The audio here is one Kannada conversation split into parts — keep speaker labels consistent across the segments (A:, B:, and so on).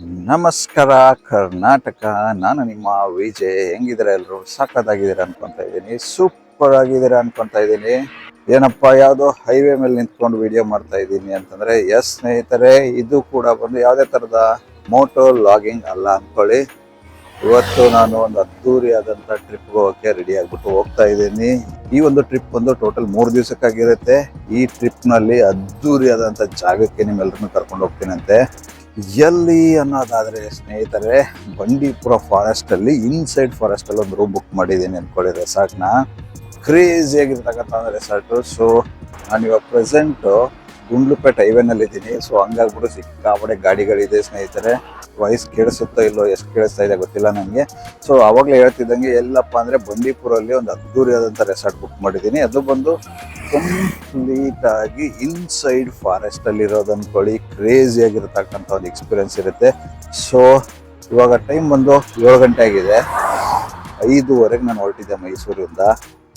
A: ನಮಸ್ಕಾರ, ಕರ್ನಾಟಕ. ನಾನು ನಿಮ್ಮ ವಿಜಯ್. ಹೆಂಗಿದ್ದೀರಾ ಎಲ್ಲರೂ? ಸಖತ್ತಾಗಿದ್ದೀರಾ ಅನ್ಕೊಂತ ಇದ್ದೀನಿ. ಸೂಪರ್ ಆಗಿದ್ದೀರಾ ಅನ್ಕೊಂತ ಇದ್ದೀನಿ. ಏನಪ್ಪ, ಯಾವುದೋ ಹೈವೇ ಮೇಲೆ ನಿಂತ್ಕೊಂಡು ವಿಡಿಯೋ ಮಾಡ್ತಾ ಇದ್ದೀನಿ ಅಂತಂದ್ರೆ ಎಸ್ ಸ್ನೇಹಿತರೆ, ಇದು ಕೂಡ ಬಂದು ಯಾವುದೇ ಥರದ ಮೋಟೋ ಲಾಗಿಂಗ್ ಅಲ್ಲ ಅನ್ಕೊಳ್ಳಿ. ಇವತ್ತು ನಾನು ಒಂದು ಅದ್ದೂರಿಯಾದಂಥ ಟ್ರಿಪ್ಗೆ ಹೋಗೋಕ್ಕೆ ರೆಡಿ ಆಗಿಬಿಟ್ಟು ಹೋಗ್ತಾ ಇದ್ದೀನಿ. ಈ ಒಂದು ಟ್ರಿಪ್ ಬಂದು ಟೋಟಲ್ ಮೂರು ದಿವಸಕ್ಕಾಗಿರುತ್ತೆ. ಈ ಟ್ರಿಪ್ನಲ್ಲಿ ಅದ್ದೂರಿಯಾದಂಥ ಜಾಗಕ್ಕೆ ನಿಮ್ಮೆಲ್ಲರನ್ನು ಕರ್ಕೊಂಡು ಹೋಗ್ತೀನಂತೆ. ಎಲ್ಲಿ ಅನ್ನೋದಾದರೆ, ಸ್ನೇಹಿತರೆ, ಬಂಡೀಪುರ ಫಾರೆಸ್ಟ್ ಅಲ್ಲಿ ಇನ್ಸೈಡ್ ಫಾರೆಸ್ಟ್ ಅಲ್ಲಿ ಒಂದು ರೂಮ್ ಬುಕ್ ಮಾಡಿದ್ದೀನಿ ಅಂದ್ಕೊಳ್ಳಿ ರೆಸಾರ್ಟ್ನ ಕ್ರೇಜಿ ಆಗಿರ್ತಕ್ಕಂಥ ಒಂದು ರೆಸಾರ್ಟ್ ಸೊ ನಾನು ಇವಾಗ ಪ್ರೆಸೆಂಟ್ ಗುಂಡ್ಲುಪೇಟ್ ಹೈವೇನಲ್ಲಿ ಇದ್ದೀನಿ ಸೊ ಹಂಗಾಗ್ಬಿಟ್ಟು ಸಿಕ್ಕಾಪಡೆ ಗಾಡಿಗಳಿದೆ, ಸ್ನೇಹಿತರೆ. ವಾಯ್ಸ್ ಕೇಳಿಸುತ್ತೋ ಇಲ್ಲೋ ಎಷ್ಟು ಕೇಳಿಸ್ತಾ ಇದೆ ಗೊತ್ತಿಲ್ಲ ನನಗೆ. ಸೊ ಅವಾಗಲೇ ಹೇಳ್ತಿದ್ದಂಗೆ ಎಲ್ಲಪ್ಪ ಅಂದರೆ ಬಂಡೀಪುರಲ್ಲಿ ಒಂದು ಅದ್ದೂರಿಯಾದಂಥ ರೆಸಾರ್ಟ್ ಬುಕ್ ಮಾಡಿದ್ದೀನಿ. ಅದು ಬಂದು ಕಂಪ್ಲೀಟಾಗಿ ಇನ್ಸೈಡ್ ಫಾರೆಸ್ಟ್ ಅಲ್ಲಿ ಇರೋದು ಅಂದ್ಕೊಳ್ಳಿ ಕ್ರೇಜಿ ಆಗಿರತಕ್ಕಂಥ ಒಂದು ಎಕ್ಸ್ಪೀರಿಯನ್ಸ್ ಇರುತ್ತೆ. ಸೊ ಇವಾಗ ಟೈಮ್ ಬಂದು ಏಳು ಗಂಟೆ ಆಗಿದೆ. ಐದುವರೆಗೆ ನಾನು ಹೊರಟಿದ್ದೆ ಮೈಸೂರಿಂದ.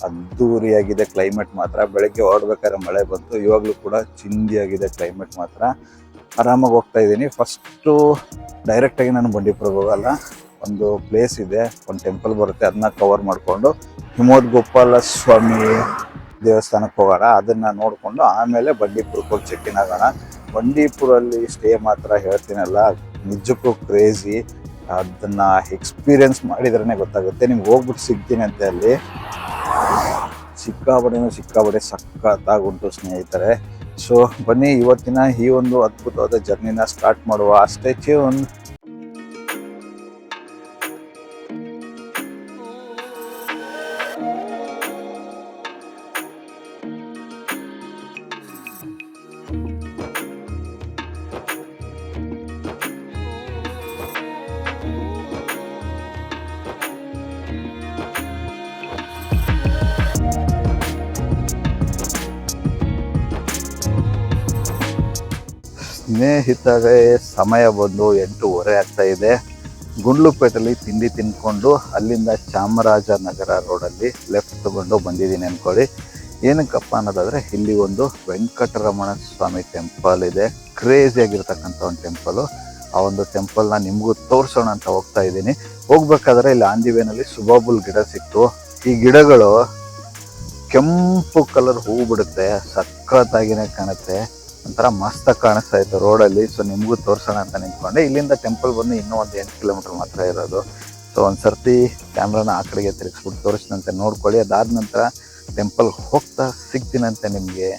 A: ಅದ್ದೂರಿಯಾಗಿದೆ ಕ್ಲೈಮೇಟ್ ಮಾತ್ರ. ಬೆಳಗ್ಗೆ ಹೊರಡ್ಬೇಕಾದ್ರೆ ಮಳೆ ಬಂತು. ಇವಾಗಲೂ ಕೂಡ ಚಿಂದಿಯಾಗಿದೆ ಕ್ಲೈಮೇಟ್ ಮಾತ್ರ. ಆರಾಮಾಗಿ ಹೋಗ್ತಾ ಇದ್ದೀನಿ. ಫಸ್ಟು ಡೈರೆಕ್ಟಾಗಿ ನಾನು ಬಂಡೀಪುರಕ್ಕೆ ಹೋಗಲ್ಲ. ಒಂದು ಪ್ಲೇಸ್ ಇದೆ, ಒಂದು ಟೆಂಪಲ್ ಬರುತ್ತೆ ಅದನ್ನ ಕವರ್ ಮಾಡಿಕೊಂಡು ಹಿಮೋದ್ ಗೋಪಾಲ ಸ್ವಾಮಿ ದೇವಸ್ಥಾನಕ್ಕೆ ಹೋಗೋಣ. ಅದನ್ನು ನೋಡಿಕೊಂಡು ಆಮೇಲೆ ಬಂಡೀಪುರಕ್ಕೆ ಹೋಗಿ ಚೆಕ್ ಆಗೋಣ. ಬಂಡೀಪುರಲ್ಲಿ ಸ್ಟೇ ಮಾತ್ರ ಹೇಳ್ತೀನಲ್ಲ, ನಿಜಕ್ಕೂ ಕ್ರೇಜಿ ಅದನ್ನು ಎಕ್ಸ್ಪೀರಿಯನ್ಸ್ ಮಾಡಿದ್ರೇ ಗೊತ್ತಾಗುತ್ತೆ. ನಿಮ್ಗೆ ಹೋಗ್ಬಿಟ್ಟು ಸಿಗ್ತೀನಿ ಅಂತ ಅಲ್ಲಿ. ಸಿಕ್ಕಾಪಡೆನೂ ಸಿಕ್ಕಾಪಡೆ ಸಖತ್ತಾಗುಂಟು ಸ್ನೇಹಿತರೆ. ಸೊ ಬನ್ನಿ ಇವತ್ತಿನ ಈ ಒಂದು ಅದ್ಭುತವಾದ ಜರ್ನಿನ ಸ್ಟಾರ್ಟ್ ಮಾಡುವ. ಅಷ್ಟೇ ಒಂದು ಸ್ನೇಹಿತರೆ ಸಮಯ ಬಂದು ಎಂಟೂವರೆ ಆಗ್ತಾ ಇದೆ. ಗುಂಡ್ಲುಪೇಟಲ್ಲಿ ತಿಂಡಿ ತಿನ್ಕೊಂಡು ಅಲ್ಲಿಂದ ಚಾಮರಾಜನಗರ ರೋಡಲ್ಲಿ ಲೆಫ್ಟ್ ತಗೊಂಡು ಬಂದಿದ್ದೀನಿ ಅಂದ್ಕೊಳ್ಳಿ. ಏನಕ್ಕಪ್ಪ ಅನ್ನೋದಾದರೆ ಇಲ್ಲಿ ಒಂದು ವೆಂಕಟರಮಣ ಸ್ವಾಮಿ ಟೆಂಪಲ್ ಇದೆ. ಕ್ರೇಜಿ ಆಗಿರ್ತಕ್ಕಂಥ ಒಂದು ಟೆಂಪಲು. ಆ ಒಂದು ಟೆಂಪಲ್ನ ನಿಮಗೂ ತೋರಿಸೋಣ ಅಂತ ಹೋಗ್ತಾ ಇದ್ದೀನಿ. ಹೋಗ್ಬೇಕಾದ್ರೆ ಇಲ್ಲಿ ಆಂದಿವೇನಲ್ಲಿ ಸುಬಾಬುಲ್ ಗಿಡ ಸಿಕ್ತು. ಈ ಗಿಡಗಳು ಕೆಂಪು ಕಲರ್ ಹೂ ಬಿಡುತ್ತೆ. ಸಖತ್ತಾಗಿನೇ ಕಾಣುತ್ತೆ. ಒಂಥರ ಮಸ್ತ್ ಕಾಣಿಸ್ತಾ ಇತ್ತು ರೋಡಲ್ಲಿ. ಸೊ ನಿಮಗೂ ತೋರಿಸೋಣ ಅಂತ ನಿಂತ್ಕೊಂಡೆ. ಇಲ್ಲಿಂದ ಟೆಂಪಲ್ ಬಂದು ಇನ್ನೂ ಒಂದು ಎಂಟು ಕಿಲೋಮೀಟ್ರ್ ಮಾತ್ರ ಇರೋದು. ಸೊ ಒಂದು ಸರ್ತಿ ಕ್ಯಾಮ್ರಾನ ಆ ಕಡೆಗೆ ತಿರುಗಿಸ್ಬಿಟ್ಟು ತೋರಿಸಿದಂತೆ ನೋಡ್ಕೊಳ್ಳಿ. ಅದಾದ ನಂತರ ಟೆಂಪಲ್ ಹೋಗ್ತಾ ಸಿಗ್ತೀನಂತೆ ನಿಮಗೆ.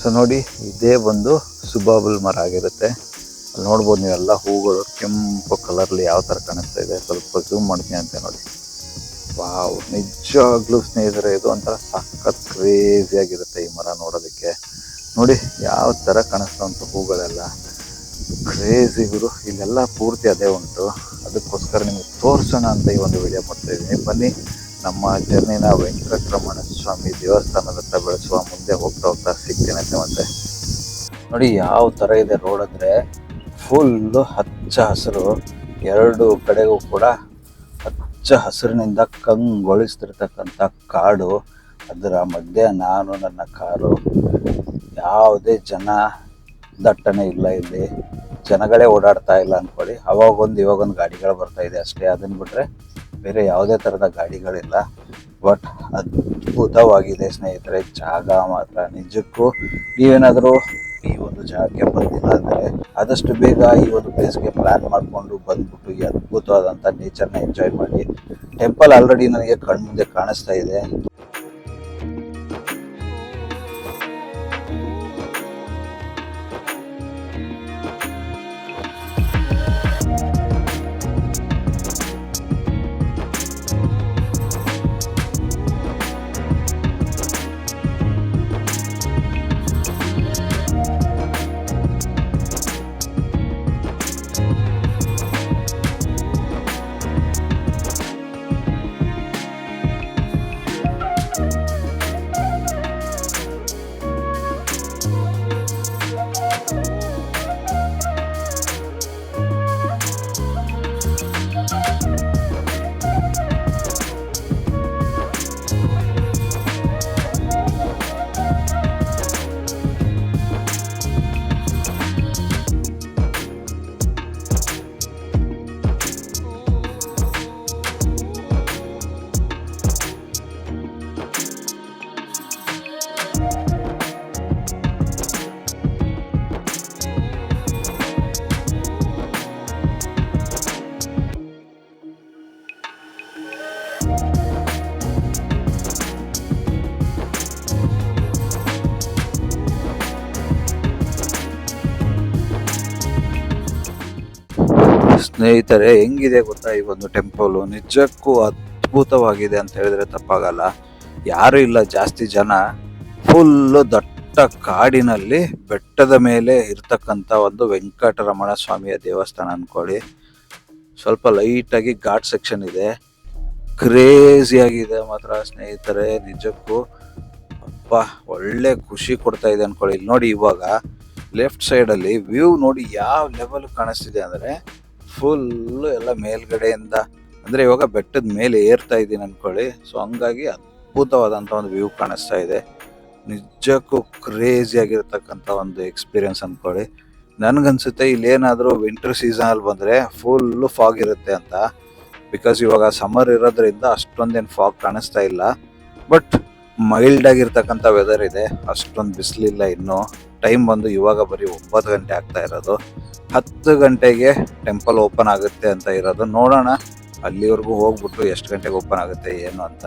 A: ಸೊ ನೋಡಿ, ಇದೇ ಒಂದು ಸುಬಾಬುಲ್ ಮರ ಆಗಿರುತ್ತೆ. ಅಲ್ಲಿ ನೋಡ್ಬೋದು ನೀವೆಲ್ಲ ಹೂಗಳು ಕೆಂಪು ಕಲರ್ಲಿ ಯಾವ ಥರ ಕಾಣಿಸ್ತಾ ಇದೆ. ಸ್ವಲ್ಪ ಝೂಮ್ ಮಾಡ್ತೀನಿ ಅಂತ ನೋಡಿ. ವಾವ್, ನಿಜವಾಗ್ಲೂ ಸ್ನೇಹಿತರೆ, ಇದು ಒಂಥರ ಸಖತ್ ಕ್ರೇಜಿಯಾಗಿರುತ್ತೆ ಈ ಮರ ನೋಡೋದಕ್ಕೆ. ನೋಡಿ ಯಾವ ಥರ ಕಾಣಿಸ್ತಾ ಹೂಗಳೆಲ್ಲ. ಕ್ರೇಜಿ ಗುರು. ಇಲ್ಲೆಲ್ಲ ಪೂರ್ತಿ ಅದೇ ಉಂಟು. ಅದಕ್ಕೋಸ್ಕರ ನಿಮಗೆ ತೋರಿಸೋಣ ಅಂತ ಈ ಒಂದು ವಿಡಿಯೋ ಮಾಡ್ತಾ ಇದ್ದೀನಿ. ಬನ್ನಿ, ನಮ್ಮ ಜರ್ನಿನ ವೆಂಕಟರಮಣ ಸ್ವಾಮಿ ದೇವಸ್ಥಾನದ ಹತ್ರ ಬೆಳೆಸುವ ಮುಂದೆ ಹೋಗ್ತಾ ಹೋಗ್ತಾ ಸಿಗ್ತೀನಂತೆ ಮತ್ತೆ. ನೋಡಿ ಯಾವ ಥರ ಇದೆ ರೋಡ್ ಅಂದರೆ ಫುಲ್ಲು ಹಚ್ಚ ಹಸಿರು. ಎರಡು ಕಡೆಗೂ ಕೂಡ ಹಚ್ಚ ಹಸಿರಿನಿಂದ ಕಂಗೊಳಿಸ್ತಿರ್ತಕ್ಕಂಥ ಕಾಡು. ಅದರ ಮಧ್ಯೆ ನಾನು ನನ್ನ ಕಾರು. ಯಾವುದೇ ಜನ ದಟ್ಟಣೆ ಇಲ್ಲ ಇಲ್ಲಿ. ಜನಗಳೇ ಓಡಾಡ್ತಾ ಇಲ್ಲ ಅಂದ್ಕೊಳ್ಳಿ ಅವಾಗೊಂದು ಇವಾಗೊಂದು ಗಾಡಿಗಳು ಬರ್ತಾ ಇದೆ ಅಷ್ಟೇ. ಅದನ್ನು ಬಿಟ್ಟರೆ ಬೇರೆ ಯಾವುದೇ ಥರದ ಗಾಡಿಗಳಿಲ್ಲ. ಬಟ್ ಅದ್ಭುತವಾಗಿದೆ ಸ್ನೇಹಿತರೆ, ಜಾಗ ಮಾತ್ರ. ನಿಜಕ್ಕೂ ನೀವೇನಾದರೂ ಈ ಒಂದು ಜಾಗಕ್ಕೆ ಬಂದಿಲ್ಲ ಅಂದರೆ ಆದಷ್ಟು ಬೇಗ ಈ ಒಂದು ಪ್ಲೇಸ್ಗೆ ಪ್ಲ್ಯಾನ್ ಮಾಡಿಕೊಂಡು ಬಂದ್ಬಿಟ್ಟು ಈ ಅದ್ಭುತವಾದಂಥ ನೇಚರ್ನ ಎಂಜಾಯ್ ಮಾಡಿ. ಟೆಂಪಲ್ ಆಲ್ರೆಡಿ ನನಗೆ ಕಣ್ಮುಂದೆ ಕಾಣಿಸ್ತಾ ಇದೆ. ಸ್ನೇಹಿತರೆ, ಹೆಂಗಿದೆ ಗೊತ್ತಾ ಈ ಒಂದು ಟೆಂಪಲ್ ನಿಜಕ್ಕೂ ಅದ್ಭುತವಾಗಿದೆ ಅಂತ ಹೇಳಿದ್ರೆ ತಪ್ಪಾಗಲ್ಲ. ಯಾರು ಇಲ್ಲ, ಜಾಸ್ತಿ ಜನ ಫುಲ್ಲು ದಟ್ಟ ಕಾಡಿನಲ್ಲಿ ಬೆಟ್ಟದ ಮೇಲೆ ಇರ್ತಕ್ಕಂಥ ಒಂದು ವೆಂಕಟರಮಣ ಸ್ವಾಮಿಯ ದೇವಸ್ಥಾನ ಅನ್ಕೊಳ್ಳಿ. ಸ್ವಲ್ಪ ಲೈಟಾಗಿ ಘಾಟ್ ಸೆಕ್ಷನ್ ಇದೆ. ಕ್ರೇಜಿ ಆಗಿದೆ ಮಾತ್ರ ಸ್ನೇಹಿತರೆ, ನಿಜಕ್ಕೂ. ಅಪ್ಪ ಒಳ್ಳೆ ಖುಷಿ ಕೊಡ್ತಾ ಇದೆ ಅನ್ಕೊಳ್ಳಿ. ಇಲ್ಲಿ ನೋಡಿ ಇವಾಗ ಲೆಫ್ಟ್ ಸೈಡಲ್ಲಿ ವ್ಯೂ ನೋಡಿ ಯಾವ ಲೆವೆಲ್ ಕಾಣಿಸ್ತಿದೆ ಅಂದರೆ ಫುಲ್ ಎಲ್ಲ ಮೇಲ್ಗಡೆಯಿಂದ, ಅಂದರೆ ಇವಾಗ ಬೆಟ್ಟದ ಮೇಲೆ ಏರ್ತಾ ಇದ್ದೀನಿ ಅನ್ಕೊಳ್ಳಿ. ಸೊ ಹಂಗಾಗಿ ಅದ್ಭುತವಾದಂಥ ಒಂದು ವ್ಯೂ ಕಾಣಿಸ್ತಾ ಇದೆ. ನಿಜಕ್ಕೂ ಕ್ರೇಜಿ ಆಗಿರ್ತಕ್ಕಂಥ ಒಂದು ಎಕ್ಸ್ಪೀರಿಯನ್ಸ್ ಅನ್ಕೊಳ್ಳಿ. ನನಗನ್ಸುತ್ತೆ ಇಲ್ಲಿ ಏನಾದರೂ ವಿಂಟರ್ ಸೀಸನಲ್ಲಿ ಬಂದರೆ ಫುಲ್ಲು ಫಾಗ್ ಇರುತ್ತೆ ಅಂತ. ಬಿಕಾಸ್ ಇವಾಗ ಸಮ್ಮರ್ ಇರೋದ್ರಿಂದ ಅಷ್ಟೊಂದೇನು ಫಾಗ್ ಕಾಣಿಸ್ತಾ ಇಲ್ಲ. ಬಟ್ ಮೈಲ್ಡ್ ಆಗಿರ್ತಕ್ಕಂಥ ವೆದರ್ ಇದೆ. ಅಷ್ಟೊಂದು ಬಿಸಿಲಿಲ್ಲ ಇನ್ನು. ಟೈಮ್ ಬಂದು ಇವಾಗ ಬರೀ ಒಂಬತ್ತು ಗಂಟೆ ಆಗ್ತಾ ಇರೋದು. ಹತ್ತು ಗಂಟೆಗೆ ಟೆಂಪಲ್ ಓಪನ್ ಆಗುತ್ತೆ ಅಂತ ಇರೋದು. ನೋಡೋಣ. ಅಲ್ಲಿವರೆಗೂ ಹೋಗ್ಬಿಟ್ಟು ಎಷ್ಟು ಗಂಟೆಗೆ ಓಪನ್ ಆಗುತ್ತೆ, ಏನು ಅಂತ.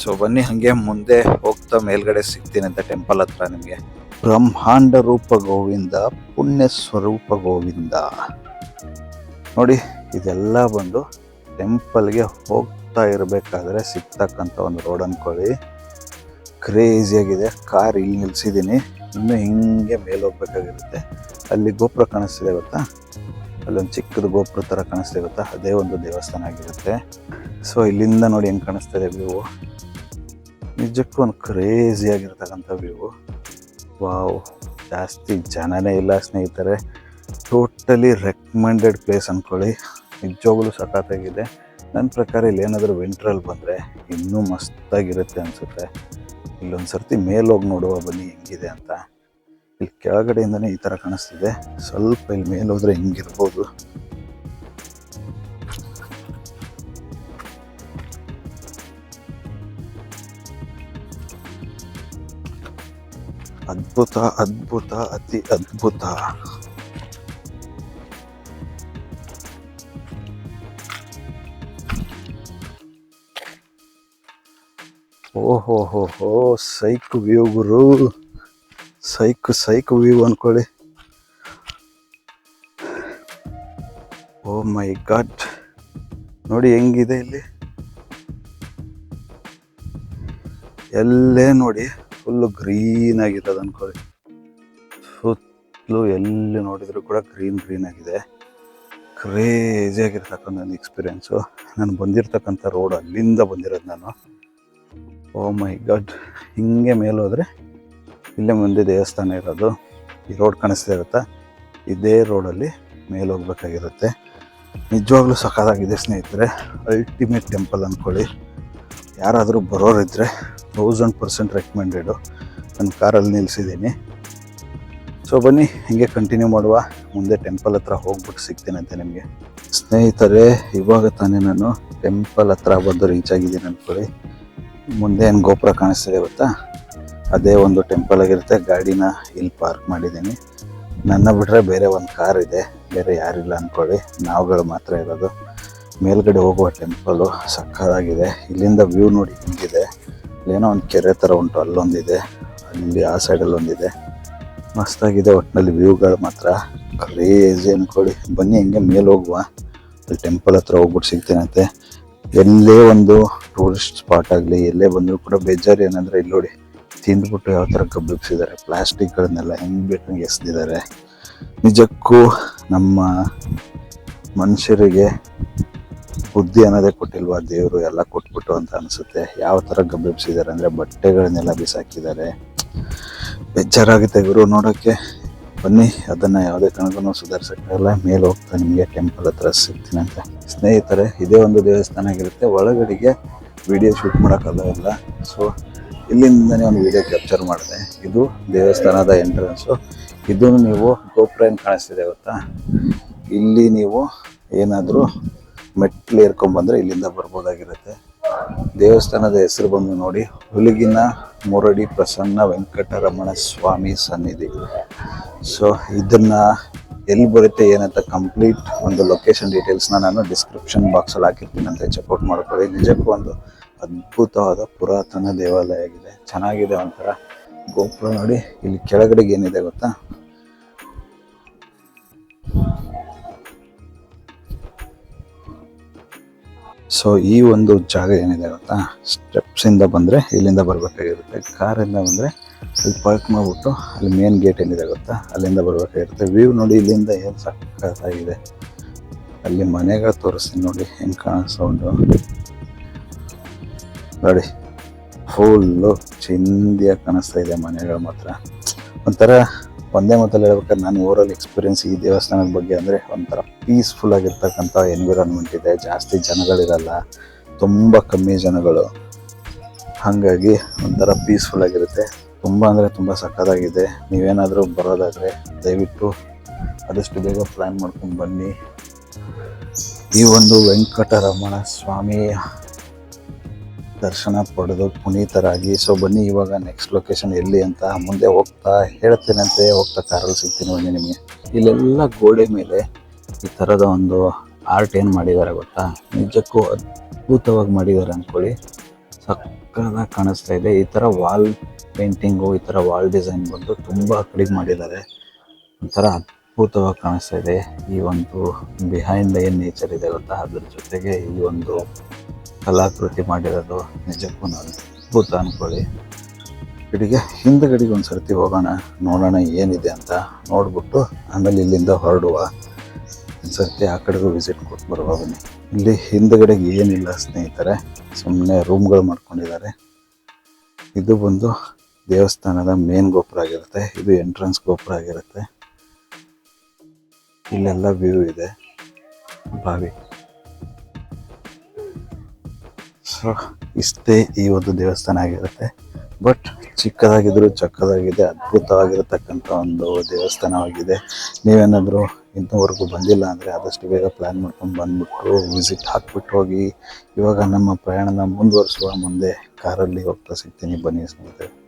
A: ಸೊ ಬನ್ನಿ ಹಾಗೆ ಮುಂದೆ ಹೋಗ್ತಾ ಮೇಲ್ಗಡೆ ಸಿಗ್ತೀನಿ ಅಂತ ಟೆಂಪಲ್ ಹತ್ರ ನಿಮಗೆ. ಬ್ರಹ್ಮಾಂಡ ರೂಪ ಗೋವಿಂದ, ಪುಣ್ಯ ಸ್ವರೂಪ ಗೋವಿಂದ. ನೋಡಿ, ಇದೆಲ್ಲ ಬಂದು ಟೆಂಪಲ್ಗೆ ಹೋಗ್ತಾ ಇರಬೇಕಾದ್ರೆ ಸಿಗ್ತಕ್ಕಂಥ ಒಂದು ರೋಡ್ ಅನ್ಕೊಳ್ಳಿ. ಕ್ರೇಜಿಯಾಗಿದೆ ಕಾರ್ ಇಲ್ಲಿ ನಿಲ್ಸಿದ್ದೀನಿ. ಇನ್ನು ಹಿಂಗೆ ಮೇಲೆ ಹೋಗ್ಬೇಕಾಗಿರುತ್ತೆ. ಅಲ್ಲಿ ಗೋಪುರ ಕಾಣಿಸ್ತಿದೆ ಗೊತ್ತಾ? ಅಲ್ಲೊಂದು ಚಿಕ್ಕದು ಗೋಪುರ ಥರ ಕಾಣಿಸ್ತಿದೆ ಗೊತ್ತಾ? ಅದೇ ಒಂದು ದೇವಸ್ಥಾನ ಆಗಿರುತ್ತೆ. ಸೊ ಇಲ್ಲಿಂದ ನೋಡಿ ಹೆಂಗೆ ಕಾಣಿಸ್ತಿದೆ ವ್ಯೂ ನಿಜಕ್ಕೂ ಒಂದು ಕ್ರೇಜಿ ಆಗಿರ್ತಕ್ಕಂಥ ವ್ಯೂ ವಾವ್ ಜಾಸ್ತಿ ಜನನೇ ಇಲ್ಲ ಸ್ನೇಹಿತರೆ. ಟೋಟಲಿ ರೆಕಮೆಂಡೆಡ್ ಪ್ಲೇಸ್ ಅಂದ್ಕೊಳ್ಳಿ ನಿಜವಾಗ್ಲೂ ಸಖತ್ತಾಗಿದೆ. ನನ್ನ ಪ್ರಕಾರ ಇಲ್ಲಿ ಏನಾದರೂ ವಿಂಟ್ರಲ್ಲಿ ಬಂದರೆ ಇನ್ನೂ ಮಸ್ತಾಗಿರುತ್ತೆ ಅನಿಸುತ್ತೆ. ಇಲ್ಲೊಂದು ಸರ್ತಿ ಮೇಲೋಗಿ ನೋಡುವ ಬನ್ನಿ ಹೆಂಗಿದೆ ಅಂತ. ಇಲ್ಲಿ ಕೆಳಗಡೆಯಿಂದನೇ ಈ ಥರ ಕಾಣಿಸ್ತಿದೆ. ಸ್ವಲ್ಪ ಇಲ್ಲಿ ಮೇಲೋದ್ರೆ ಹೆಂಗಿರ್ಬೋದು. ಅದ್ಭುತ ಅದ್ಭುತ, ಅತಿ ಅದ್ಭುತ. ಓಹೋ, ಹೋ ಹೋ, ಸೈಕ್ ವ್ಯೂ ಗುರು. ಸೈಕ್ ಸೈಕ್ ವ್ಯೂ ಅನ್ಕೊಳ್ಳಿ. Oh my god. ನೋಡಿ ಹೆಂಗಿದೆ ಇಲ್ಲಿ. ಎಲ್ಲೇ ನೋಡಿ, ಫುಲ್ಲು ಗ್ರೀನ್ ಆಗಿರೋದು ಅನ್ಕೊಳ್ಳಿ. ಸುತ್ತಲೂ ಎಲ್ಲಿ ನೋಡಿದ್ರು ಕೂಡ ಗ್ರೀನ್ ಗ್ರೀನ್ ಆಗಿದೆ. ಕ್ರೇಜಿ ಆಗಿರ್ತಕ್ಕಂಥ ಒಂದು ಎಕ್ಸ್ಪೀರಿಯೆನ್ಸು. ನಾನು ಬಂದಿರತಕ್ಕಂಥ ರೋಡ್ ಅಲ್ಲಿಂದ ಬಂದಿರೋದು ನಾನು. ಓ ಮೈ ಗಾಡ್ ಹಿಂಗೆ ಮೇಲೆ ಹೋದರೆ ಇಲ್ಲೇ ಮುಂದೆ ದೇವಸ್ಥಾನ ಇರೋದು. ಈ ರೋಡ್ ಕಾಣಿಸ್ತಾ ಇರುತ್ತಾ? ಇದೇ ರೋಡಲ್ಲಿ ಮೇಲೆ ಹೋಗ್ಬೇಕಾಗಿರುತ್ತೆ. ನಿಜವಾಗ್ಲೂ ಸಖತ್ತಾಗಿದೆ ಸ್ನೇಹಿತರೆ. ಅಲ್ಟಿಮೇಟ್ ಟೆಂಪಲ್ ಅಂದ್ಕೊಳ್ಳಿ. ಯಾರಾದರೂ ಬರೋರಿದ್ದರೆ ತೌಸಂಡ್ ಪರ್ಸೆಂಟ್ ರೆಕಮೆಂಡೆಡು ನನ್ನ ಕಾರಲ್ಲಿ ನಿಲ್ಲಿಸಿದ್ದೀನಿ ಸೊ ಬನ್ನಿ, ಹಿಂಗೆ ಕಂಟಿನ್ಯೂ ಮಾಡುವ. ಮುಂದೆ ಟೆಂಪಲ್ ಹತ್ರ ಹೋಗ್ಬಿಟ್ಟು ಸಿಗ್ತೀನಂತೆ ನಿಮಗೆ. ಸ್ನೇಹಿತರೆ, ಇವಾಗ ತಾನೇ ನಾನು ಟೆಂಪಲ್ ಹತ್ರ ಬಂದು ರೀಚ್ ಆಗಿದ್ದೀನಿ ಅಂದ್ಕೊಳ್ಳಿ. ಮುಂದೆ ಏನು ಗೋಪುರ ಕಾಣಿಸ್ತಿದೆ ಗೊತ್ತಾ? ಅದೇ ಒಂದು ಟೆಂಪಲ್ ಆಗಿರುತ್ತೆ. ಗಾಡಿನ ಇಲ್ಲಿ ಪಾರ್ಕ್ ಮಾಡಿದ್ದೀನಿ. ನನ್ನ ಬಿಟ್ಟರೆ ಬೇರೆ ಒಂದು ಕಾರ್ ಇದೆ. ಬೇರೆ ಯಾರಿಲ್ಲ ಅಂದ್ಕೊಳ್ಳಿ ನಾವುಗಳು ಮಾತ್ರ ಇರೋದು. ಮೇಲ್ಗಡೆ ಹೋಗುವ ಟೆಂಪಲು ಸಕ್ಕದಾಗಿದೆ ಇಲ್ಲಿಂದ ವ್ಯೂ ನೋಡಿ ಹಿಂಗಿದೆ. ಏನೋ ಒಂದು ಕೆರೆ ಥರ ಉಂಟು. ಅಲ್ಲೊಂದಿದೆ. ಅಲ್ಲಿ ಆ ಸೈಡಲ್ಲಿ ಒಂದಿದೆ ಮಸ್ತಾಗಿದೆ ಒಟ್ಟಿನಲ್ಲಿ ವ್ಯೂಗಳು ಮಾತ್ರ. ಕ್ರೇಜಿ ಅಂದ್ಕೊಳ್ಳಿ ಬನ್ನಿ, ಹಿಂಗೆ ಮೇಲೆ ಹೋಗುವ. ಅಲ್ಲಿ ಟೆಂಪಲ್ ಹತ್ರ ಹೋಗ್ಬಿಟ್ಟು ಸಿಗ್ತೇನಂತೆ. ಎಲ್ಲೇ ಒಂದು ಟೂರಿಸ್ಟ್ ಸ್ಪಾಟ್ ಆಗಲಿ, ಎಲ್ಲೇ ಬಂದರೂ ಕೂಡ ಬೇಜಾರು ಏನಂದರೆ ಇಲ್ಲಿ ನೋಡಿ, ತಿಂದ್ಬಿಟ್ಟು ಯಾವ ಥರ ಕಬ್ಬಿಪ್ಸಿದ್ದಾರೆ ಪ್ಲಾಸ್ಟಿಕ್ಗಳನ್ನೆಲ್ಲ ಹೆಂಗೆ ಬೇಕಂಗೆ ಎಸ್ದಿದ್ದಾರೆ. ನಿಜಕ್ಕೂ ನಮ್ಮ ಮನುಷ್ಯರಿಗೆ ಬುದ್ಧಿ ಅನ್ನೋದೇ ಕೊಟ್ಟಿಲ್ವಾ? ದೇವರು ಎಲ್ಲ ಕೊಟ್ಬಿಟ್ಟು ಅಂತ ಅನಿಸುತ್ತೆ. ಯಾವ ಥರ ಗಬ್ಬಿಬ್ಸಿದ್ದಾರೆ ಅಂದರೆ ಬಟ್ಟೆಗಳನ್ನೆಲ್ಲ ಬಿಸಾಕಿದ್ದಾರೆ. ಬೇಜಾರಾಗುತ್ತೆ ಗುರು ನೋಡೋಕ್ಕೆ ಬನ್ನಿ, ಅದನ್ನು ಯಾವುದೇ ಕಾರಣಕ್ಕೂ ಸುಧಾರಿಸೋಕ್ಕಾಗಲ್ಲ ಮೇಲೆ ಹೋಗ್ತಾ ನಿಮಗೆ ಟೆಂಪಲ್ ಹತ್ರ ಸಿಗ್ತೀನಂತೆ ಸ್ನೇಹಿತರೆ, ಇದೇ ಒಂದು ದೇವಸ್ಥಾನ ಆಗಿರುತ್ತೆ. ಒಳಗಡೆಗೆ ವಿಡಿಯೋ ಶೂಟ್ ಮಾಡೋಕ್ಕಾಗಲ್ಲ ಸೊ ಇಲ್ಲಿಂದನೇ ಒಂದು ವಿಡಿಯೋ ಕ್ಯಾಪ್ಚರ್ ಮಾಡಿದೆ. ಇದು ದೇವಸ್ಥಾನದ ಎಂಟ್ರೆನ್ಸು ಇದು ನೀವು ಗೋಪುರ ಕಾಣಿಸ್ತಿದೆ ಗೊತ್ತಾ? ಇಲ್ಲಿ ನೀವು ಏನಾದರೂ ಮೆಟ್ಲು ಏರ್ಕೊಂಡ್ಬಂದರೆ ಇಲ್ಲಿಂದ ಬರ್ಬೋದಾಗಿರುತ್ತೆ. ದೇವಸ್ಥಾನದ ಹೆಸರು ಬಂದು ನೋಡಿ, ಹುಲಿಗಿನ ಮುರಡಿ ಪ್ರಸನ್ನ ವೆಂಕಟರಮಣ ಸ್ವಾಮಿ ಸನ್ನಿಧಿ. ಸೊ ಇದನ್ನ ಎಲ್ಲಿ ಬರುತ್ತೆ ಏನಂತ ಕಂಪ್ಲೀಟ್ ಒಂದು ಲೊಕೇಶನ್ ಡೀಟೇಲ್ಸ್ನ ನಾನು ಡಿಸ್ಕ್ರಿಪ್ಷನ್ ಬಾಕ್ಸಲ್ಲಿ ಹಾಕಿರ್ತೀನಿ ಅಂತ ಚೆಕ್ಔಟ್ ಮಾಡ್ಕೊಳ್ಳಿ. ನಿಜಕ್ಕೂ ಒಂದು ಅದ್ಭುತವಾದ ಪುರಾತನ ದೇವಾಲಯ ಆಗಿದೆ. ಚೆನ್ನಾಗಿದೆ ಒಂಥರ. ಗೋಪುರ ನೋಡಿ, ಇಲ್ಲಿ ಕೆಳಗಡೆಗೆ ಏನಿದೆ ಗೊತ್ತಾ? ಸೊ ಈ ಒಂದು ಜಾಗ ಏನಿದೆ ಗೊತ್ತಾ? ಸ್ಟೆಪ್ಸಿಂದ ಬಂದರೆ ಇಲ್ಲಿಂದ ಬರಬೇಕಾಗಿರುತ್ತೆ. ಕಾರಿಂದ ಬಂದರೆ ಅಲ್ಲಿ ಪಾರ್ಕ್ ಮಾಡಿಬಿಟ್ಟು ಅಲ್ಲಿ ಮೇನ್ ಗೇಟ್ ಏನಿದೆ ಗೊತ್ತಾ? ಅಲ್ಲಿಂದ ಬರಬೇಕಾಗಿರುತ್ತೆ ವ್ಯೂ ನೋಡಿ ಇಲ್ಲಿಂದ ಏನು ಸಕ್ಕತ್ತಾಗಿದೆ. ಅಲ್ಲಿ ಮನೆಗಳು ತೋರಿಸ್ತೀನಿ ನೋಡಿ ಹೆಂಗೆ ಕಾಣಿಸ್ತಾ ಉಂಟು ನೋಡಿ ಫುಲ್ಲು ಚಿಂದಿಯಾಗಿ ಕಾಣಿಸ್ತಾ ಇದೆ ಮನೆಗಳು ಮಾತ್ರ. ಒಂಥರ ಒಂದೇ ಮಾತಲ್ಲಿ ಹೇಳ್ಬೇಕಾದ್ರೆ ನಾನು ಓವರಾಲ್ ಎಕ್ಸ್ಪೀರಿಯನ್ಸ್ ಈ ದೇವಸ್ಥಾನದ ಬಗ್ಗೆ ಅಂದರೆ ಒಂಥರ ಪೀಸ್ಫುಲ್ ಆಗಿರ್ತಕ್ಕಂಥ ಎನ್ವಿರಾನ್ಮೆಂಟ್ ಇದೆ. ಜಾಸ್ತಿ ಜನಗಳಿರಲ್ಲ. ತುಂಬ ಕಮ್ಮಿ ಜನಗಳು. ಹಾಗಾಗಿ ಒಂಥರ ಪೀಸ್ಫುಲ್ ಆಗಿರುತ್ತೆ. ತುಂಬ ಅಂದರೆ ತುಂಬ ಸಕ್ಕತ್ತಾಗಿದೆ ನೀವೇನಾದರೂ ಬರೋದಾದರೆ ದಯವಿಟ್ಟು ಆದಷ್ಟು ಬೇಗ ಪ್ಲ್ಯಾನ್ ಮಾಡ್ಕೊಂಡು ಬನ್ನಿ. ಈ ಒಂದು ವೆಂಕಟರಮಣ ಸ್ವಾಮಿಯ ದರ್ಶನ ಪಡೆದು ಪುನೀತರಾಗಿ. ಸೊ ಬನ್ನಿ ಇವಾಗ ನೆಕ್ಸ್ಟ್ ಲೊಕೇಶನ್ ಎಲ್ಲಿ ಅಂತ ಮುಂದೆ ಹೋಗ್ತಾ ಹೇಳ್ತೇನಂತೆ, ಹೋಗ್ತಾ ಕಾರಲ್ಲಿ ಸಿಗ್ತೀನಿ ಬನ್ನಿ ನಿಮಗೆ. ಇಲ್ಲೆಲ್ಲ ಗೋಡೆ ಮೇಲೆ ಈ ಥರದ ಒಂದು ಆರ್ಟ್ ಏನು ಮಾಡಿದ್ದಾರೆ ಗೊತ್ತಾ? ನಿಜಕ್ಕೂ ಅದ್ಭುತವಾಗಿ ಮಾಡಿದ್ದಾರೆ ಅಂದ್ಕೊಳ್ಳಿ ಸಕ್ಕದಾಗಿ ಕಾಣಿಸ್ತಾ ಇದೆ. ಈ ಥರ ವಾಲ್ ಪೇಂಟಿಂಗು ಈ ಥರ ವಾಲ್ ಡಿಸೈನ್ ಬಂದು ತುಂಬ ಕಡಿಮೆ ಮಾಡಿದ್ದಾರೆ. ಒಂಥರ ಅದ್ಭುತವಾಗಿ ಕಾಣಿಸ್ತಾ ಇದೆ. ಈ ಒಂದು ಬಿಹೈಂಡ್ ಏನು ನೇಚರ್ ಇದೆ ಗೊತ್ತಾ? ಅದ್ರ ಜೊತೆಗೆ ಈ ಒಂದು ಕಲಾಕೃತಿ ಮಾಡಿರೋದು ನಿಜಕ್ಕೂ ನಾನು ಅದ್ಭುತ ಅನ್ಕೊಳ್ಳಿ. ಕಡೆಗೆ ಹಿಂದ್ಗಡೆಗೆ ಒಂದು ಸರ್ತಿ ಹೋಗೋಣ. ನೋಡೋಣ ಏನಿದೆ ಅಂತ ನೋಡ್ಬಿಟ್ಟು ಆಮೇಲೆ ಇಲ್ಲಿಂದ ಹೊರಡುವ. ಒಂದು ಸರ್ತಿ ಆ ಕಡೆಗೂ ವಿಸಿಟ್ ಕೊಟ್ಟು ಬರುವ ಬನ್ನಿ. ಇಲ್ಲಿ ಹಿಂದ್ಗಡೆಗೆ ಏನಿಲ್ಲ ಸ್ನೇಹಿತರೆ. ಸುಮ್ಮನೆ ರೂಮ್ಗಳು ಮಾಡ್ಕೊಂಡಿದ್ದಾರೆ. ಇದು ಬಂದು ದೇವಸ್ಥಾನದ ಮೇನ್ ಗೋಪುರ ಆಗಿರುತ್ತೆ. ಇದು ಎಂಟ್ರೆನ್ಸ್ ಗೋಪುರ ಆಗಿರುತ್ತೆ. ಇಲ್ಲೆಲ್ಲ ವ್ಯೂ ಇದೆ. ಬಾವಿ. ಸೊ ಇಷ್ಟೇ ಈ ಒಂದು ದೇವಸ್ಥಾನ ಆಗಿರುತ್ತೆ. ಬಟ್ ಚಿಕ್ಕದಾಗಿದ್ರು ಚಕ್ಕದಾಗಿದೆ, ಅದ್ಭುತವಾಗಿರತಕ್ಕಂಥ ಒಂದು ದೇವಸ್ಥಾನವಾಗಿದೆ. ನೀವೇನಾದರೂ ಇಂಥವರೆಗೂ ಬಂದಿಲ್ಲ ಅಂದರೆ ಆದಷ್ಟು ಬೇಗ ಪ್ಲ್ಯಾನ್ ಮಾಡ್ಕೊಂಡು ಬಂದ್ಬಿಟ್ಟು ವಿಸಿಟ್ ಹಾಕ್ಬಿಟ್ಟು ಹೋಗಿ. ಇವಾಗ ನಮ್ಮ ಪ್ರಯಾಣನ ಮುಂದುವರಿಸುವ ಮುಂದೆ ಕಾರಲ್ಲಿ ಹೋಗ್ತಾ ಸಿಗ್ತೀನಿ. ಬನ್ನಿ ಸ್ನೇಹಿತರೆ.